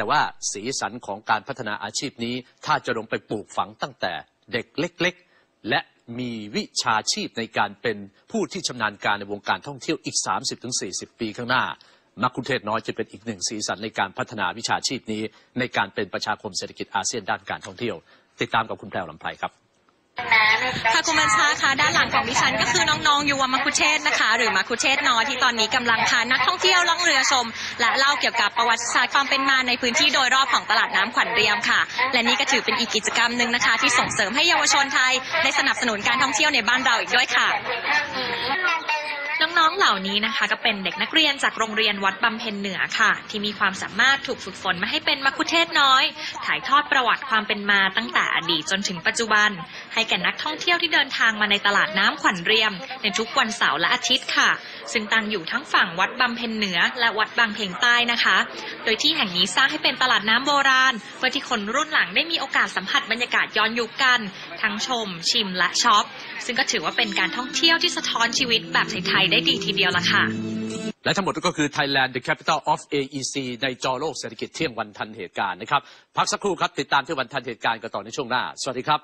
แต่ว่าสีสันของการพัฒนาอาชีพนี้ ถ้าจะลงไปปลูกฝังตั้งแต่เด็กเล็ก ๆ และมีวิชาชีพในการเป็นผู้ที่ชำนาญการในวงการท่องเที่ยวอีก 30-40 ปีข้างหน้า มักคุเทศน้อยจะเป็นอีกหนึ่งสีสันในการพัฒนาวิชาชีพนี้ ในการเป็นประชาคมเศรษฐกิจอาเซียนด้านการท่องเที่ยว ติดตามกับคุณแพรวลำไพครับ ค่ะคุณบัญชาคะด้านหลังของดิฉันก็คือน้องๆยูวามาคุเชศนะคะ หรือมาคุเชศนอที่ตอนนี้กำลังพานักท่องเที่ยวล่องเรือชม และเล่าเกี่ยวกับประวัติศาสตร์ความเป็นมาในพื้นที่โดยรอบของตลาดน้ำขวัญเรียมค่ะ และนี่ก็ถือเป็นอีกกิจกรรมหนึ่งนะคะ ที่ส่งเสริมให้เยาวชนไทย ได้สนับสนุนการท่องเที่ยวในบ้านเราอีกด้วยค่ะ น้องๆเหล่านี้นะคะ ก็เป็นเด็กนักเรียนจากโรงเรียนวัดบำเพ็ญเหนือค่ะ ที่มีความสามารถถูกฝึกฝนมาให้เป็นมัคคุเทศน้อย ถ่ายทอดประวัติความเป็นมาตั้งแต่อดีตจนถึงปัจจุบัน ให้แก่นักท่องเที่ยวที่เดินทางมาในตลาดน้ำขวัญเรียม ในทุกวันเสาร์และอาทิตย์ค่ะ ซึ่งตั้งอยู่ทั้งฝั่งวัดบำเพ็ญเหนือ และวัดบางเพ็งใต้นะคะ โดยที่แห่งนี้สร้างให้เป็นตลาดน้ำโบราณเพื่อที่คนรุ่นหลังได้มีโอกาสสัมผัสบรรยากาศย้อนยุคกัน ทั้งชม ชิมและช็อปซึ่งก็ถือว่าเป็นการท่องเที่ยวที่สะท้อนชีวิตแบบไทยได้ดีทีเดียวละค่ะ และทั้งหมดก็คือ Thailand the capital of AEC ในจอโลกเศรษฐกิจเที่ยงวันทันเหตุการณ์นะครับ พักสักครู่ครับ ติดตามที่วันทันเหตุการณ์กันต่อในช่วงหน้า สวัสดีครับ